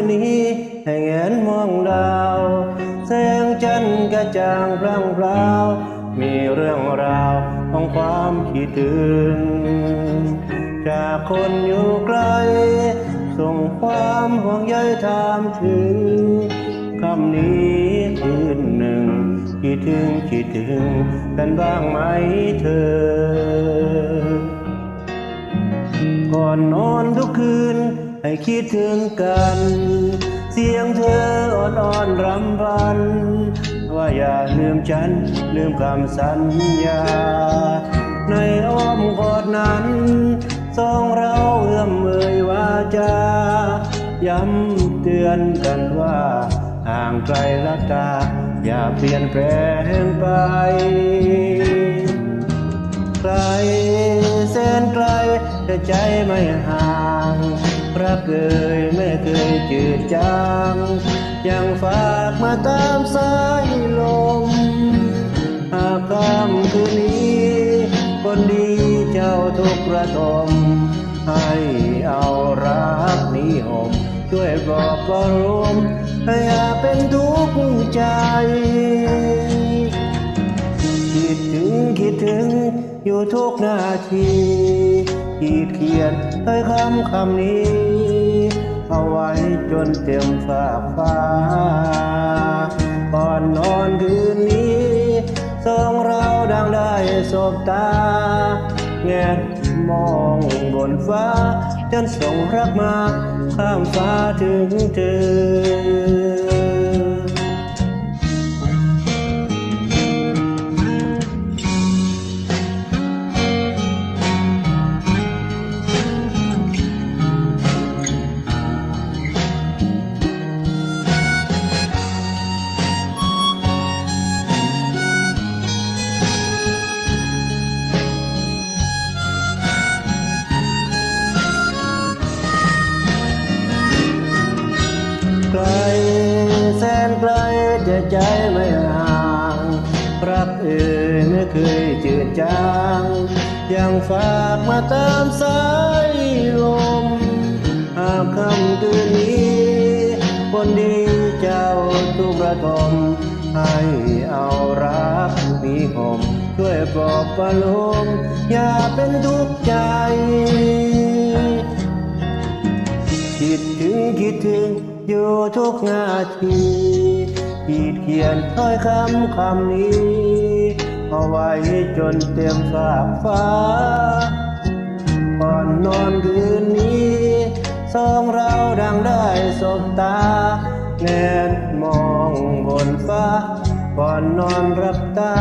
คืนนี้ให้แงนมองดาวแสงจันทร์กระจ่างพร่างพราวมีเรื่องราวของความคิดถึงจากคนอยู่ไกล ส่งความห่วงใยถามถึงคำนี้คืนหนึ่งคิดถึงคิดถึงกันบ้างไหมเธอ ให้คิดถึงกัน เสียงเธออ่อนอ่อนๆรำพัน ว่าอย่าลืมฉัน ลืมคำสัญญา ในอ้อมกอดนั้นสองเราเอื้อมเอ่ยวาจา ย้ำเตือนกันว่า ห่างไกลลักตา อย่าเปลี่ยนแปลงไปไกลแสนไกลแต่ใจไม่ห่าง กเอ่ยไม่เคยจืดจางยังฝากมาตามสายลม หากคำคืนนี้ คนดีเจ้าทุกระทม ให้เอารักนี้ห่มช่วยบอกปลมให้อย่าเป็นทุกข์ใจ คิดถึงอยู่ทุกนาทีขีดเขียนถ้อยคำคำนี้ เอาไว้จนเต็มฝากฟ้า ก่อนนอนคืนนี้สองเราดังได้สบตา แงนมองบนฟ้า จนส่งรักมา ข้ามฟ้าถึงเธอ ไกลแสนไกลแต่ใจไม่ห่างรักเอ่ยไม่เคยจืดจางยังฝากมาตามสายลมหากคำคืนนี้คนดีเจ้าทุกระทมให้เอารักมีห่มช่วยปลอบประโลมอย่าเป็นทุกข์ใจคิดถึงคิดถึง อยู่ทุกนาทีขีดเขียนถ้อยคำคำนี้ เอาไว้จนเต็มฝากฟ้าก่อนนอนคืนนี้สองเราดังได้สบตา แงนมองบนฟ้า ก่อนนอนรับตา